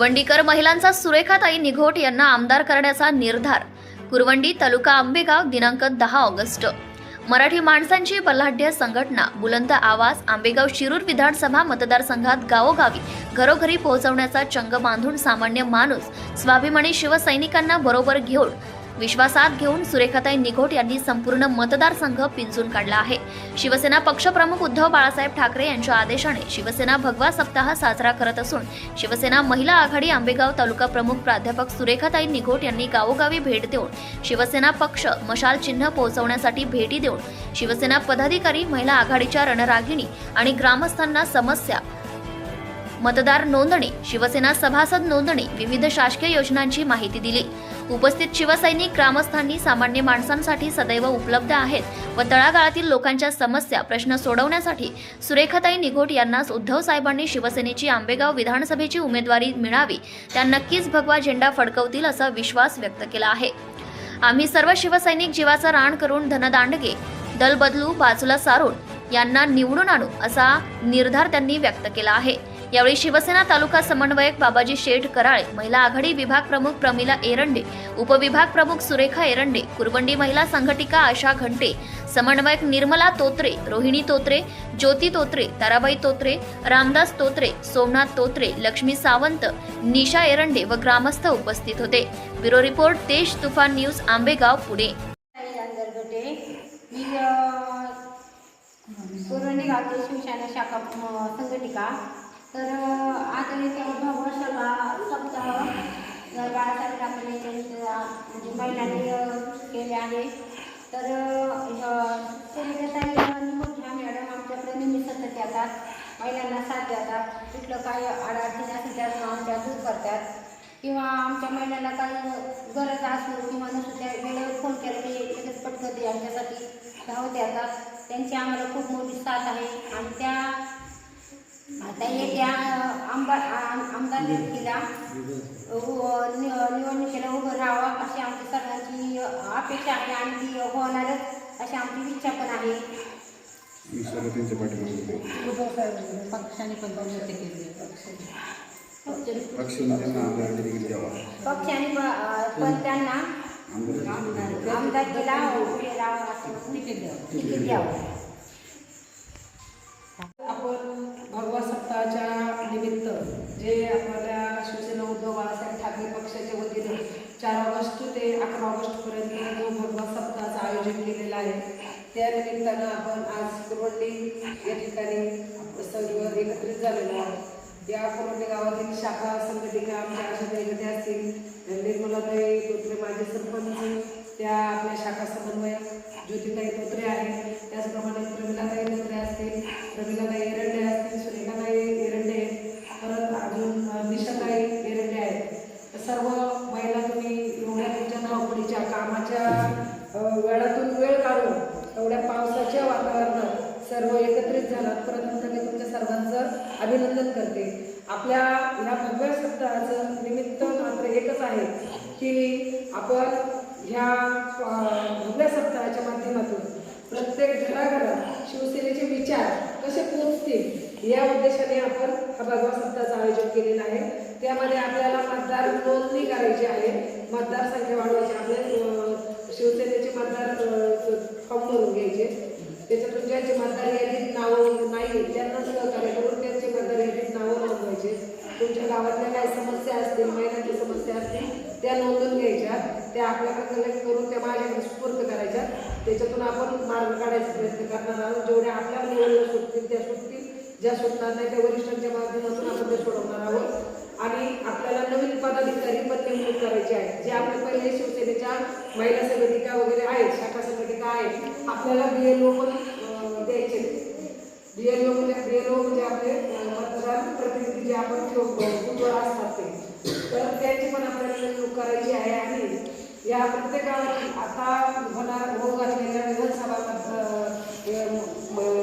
कुरवंडीकर महिलांचा सुरेखाताई निघोट यांना आमदार करण्याचा निर्धार. कुरवंडी तालुका आंबेगाव दिनांक दहा ऑगस्ट. मराठी माणसांची बलाढ्य संघटना बुलंद आवाज आंबेगाव शिरूर विधानसभा मतदारसंघात गावोगावी घरोघरी पोहोचवण्याचा चंग बांधून सामान्य माणूस स्वाभिमानी शिवसैनिकांना बरोबर घेऊन विश्वासात घेऊन सुरेखाताई निघोट यांनी संपूर्ण मतदारसंघ पिंजून काढला आहे. शिवसेना पक्षप्रमुख उद्धव बाळासाहेब ठाकरे यांच्या आदेशाने शिवसेना भगवा सप्ताह साजरा करत असून शिवसेना महिला आघाडी आंबेगाव तालुका प्रमुख प्राध्यापक सुरेखाताई निघोट यांनी गावोगावी भेट देऊन शिवसेना पक्ष मशाल चिन्ह पोहोचवण्यासाठी भेटी देऊन शिवसेना पदाधिकारी महिला आघाडीच्या रणरागिणी आणि ग्रामस्थांना समस्या मतदार नोंदणी शिवसेना सभासद नोंदणी विविध शासकीय योजनांची माहिती दिली. उपस्थित शिवसैनिक ग्रामस्थांनी सामान्य माणसांसाठी सदैव उपलब्ध आहेत व तळागाळातील लोकांच्या समस्या प्रश्न सोडवण्यासाठी सुरेखाताई निघोट यांनाच उद्धव साहेबांनी शिवसेनेची आंबेगाव विधानसभेची उमेदवारी मिळावी. त्या नक्कीच भगवा झेंडा फडकवतील असा विश्वास व्यक्त केला आहे. आम्ही सर्व शिवसैनिक जीवाचा रान करून धनदांडगे दल बदलू बाजूला सारून यांना निवडून आणू असा निर्धार त्यांनी व्यक्त केला आहे. यावेळी शिवसेना तालुका समन्वयक बाबाजी शेठ कराळे महिला आघाडी विभाग प्रमुख प्रमिला एरंडे उपविभाग प्रमुख सुरेखा एरंडे कुरबंडी महिला संघटिका आशा घंटे समन्वयक निर्मला तोत्रे रोहिणी तोत्रे ज्योती तोत्रे ताराबाई तोत्रे रामदास तोत्रे सोमनाथ तोत्रे लक्ष्मी सावंत निशा एरंडे व ग्रामस्थ उपस्थित होते. ब्युरो रिपोर्ट तेज तुफान न्यूज आंबेगाव पुणे. गावची शिवसेना शाखा संघटिका. तर अ, आता इथे सभा सप्ताह बाळासाहेब ठाकरे म्हणजे महिलांनी केले आहे. तर सुरेखाताई निमोठ ह्या मॅडम आमच्याकडे नेहमी सतत येतात. महिलांना साथ देतात. कुठलं काय अडचणी असेल त्या आमच्या दूर करतात. किंवा आमच्या महिलांना काही गरज असो किंवा नसो त्या वेळेवर फोन केला की लगेच पटकन आमच्यासाठी धावत येतात. त्यांची आम्हाला खूप मोठी साथ आहे. आणि त्या आम- आमदार नि- निवडणुकीला उभं राहावं अशी आमची सर्वांची अपेक्षा आहे आणि ती होणारच अशी आमची इच्छा पण आहे. पक्षाने पण बंद केली पक्षाने पण त्यांना आमदार आमदारकीला उभे राहावं असं तिकीट द्यावं. चार ऑगस्ट ते अकरा ऑगस्टपर्यंत जो भगवा सप्ताहाचं आयोजन केलेलं आहे त्या निमित्तानं आपण आज कुरवंडी या ठिकाणी सर्व एकत्रित झालेलो आहोत या कुरवंडी गावातील शाखा संघटिका आमच्या आशा वैगते असतील निर्मलाताई तोत्रे माझे सरपंच त्या आपल्या शाखा समन्वयक ज्योतिताई तोत्रे आहेत. त्याचप्रमाणे प्रमिलाताई तोत्रे असतील प्रमिलाताई एरंडे एवढ्या वातावरणात सर्व एकत्रित झालात. परत मी तुमच्या सर्वांचं अभिनंदन करते. आपल्या ह्या भव्य सप्ताहाचं निमित्त मात्र एकच आहे की आपण ह्या अ, भव्य सप्ताहाच्या माध्यमातून प्रत्येक घराघरात शिवसेनेचे विचार कसे पोचतील या उद्देशाने आपण हा भगवा सप्ताहाचं आयोजन केलेलं आहे. त्यामध्ये आपल्याला मतदार नोंदणी करायची आहे. मतदार संख्या वाढवायची. आपल्या शिवसेनेचे मतदार फॉर्म भरून घ्यायचे. त्याच्यातून ज्यांची मतदार यादीत नावं नाही त्यांना सहकार्य करून त्यांचे मतदार यादीत नावं नोंदवायचे. तुमच्या गावातल्या काही समस्या असतील महिलांच्या समस्या असतील त्या नोंदवून घ्यायच्या. त्या आपल्याकडे कलेक्ट करून त्या माझ्याकडे सुपूर्द करायच्या. त्याच्यातून आपण मार्ग काढायचा प्रयत्न करणार आहोत. जेवढ्या आपल्या निवडणूक सुटतील त्या सुटतील. ज्या सुटणार नाही त्या वरिष्ठांच्या माध्यमातून आपण ते सोडवणार आहोत. आणि आपल्याला नवीन पदाधिकारी पण नेमणूक करायची आहे. जे आपले पहिले शिवसेनेच्या महिला संघटिका वगैरे आहेत शाखा संघटिका आहेत आपल्याला बी एल ओ पण द्यायचे बी एल ओ म्हणजे बी एल ओ म्हणजे आपले मतदार प्रतिनिधी जे आपण बुथवर असतात ते. तर त्यांची पण आपल्याला नेमणूक करायची आहे आणि या प्रत्येक आता होणार होऊ घातलेल्या विधानसभा मत-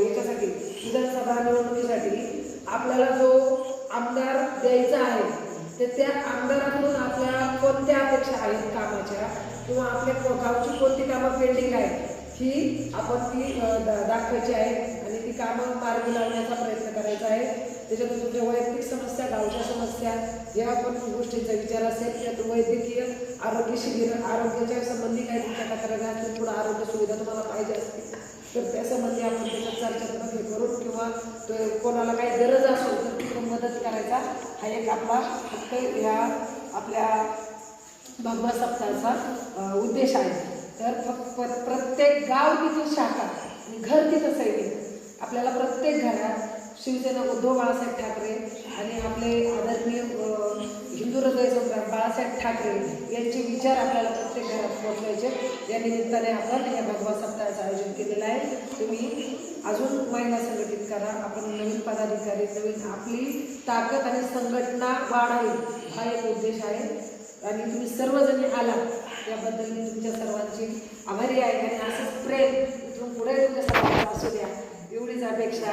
याच्यासाठी विधानसभा निवडणुकीसाठी आपल्याला जो आमदार द्यायचा आहे तर त्या आमदारातून आपल्या कोणत्या अपेक्षा आहेत कामाच्या? किंवा आपल्या गावची कोणती कामं पेंडिंग आहेत ही आपण ती दाखवायची आहे आणि ती कामं मार्गी लावण्याचा प्रयत्न करायचा आहे. त्याच्यातून तुमच्या वैयक्तिक समस्या गावच्या समस्या या पण गोष्टींचा विचार असेल किंवा वैद्यकीय आरोग्य शिबिर आरोग्याच्या संबंधी काही तुमच्या तक्रारी असतील पुढे आरोग्य सुविधा तुम्हाला पाहिजे असतील तर त्यासंबंधी आपण त्याच्यात चर्चा करून हे करून किंवा कोणाला काही गरज असेल मदत करायचा हा एक आपला फक्त या आपल्या भगवत सप्ताहाचा उद्देश आहे. तर फक्त प्र- प्रत्येक गाव तिथं शाखा आणि घर तिथं सैनिक. आपल्याला प्रत्येक घरात शिवसेना उद्धव बाळासाहेब ठाकरे आणि आपले आदरणीय हिंदू हृदय सम्राट बाळासाहेब ठाकरे यांचे विचार आपल्याला प्रत्येक घरात पोहोचवायचे. या निमित्ताने आपण या भगवा सप्ताहाचं आयोजन केलेलं आहे. तुम्ही अजून महिला संघटित करा. आपण नवीन पदाधिकारी नवीन आपली ताकद आणि संघटना वाढावी हा एक उद्देश आहे. आणि तुम्ही सर्वजणी आलात याबद्दल मी तुमच्या सर्वांची आभारी आहे आणि असंच प्रेम इथून पुढे तुमच्या सर्वांना असू द्या. एवढीच अपेक्षा.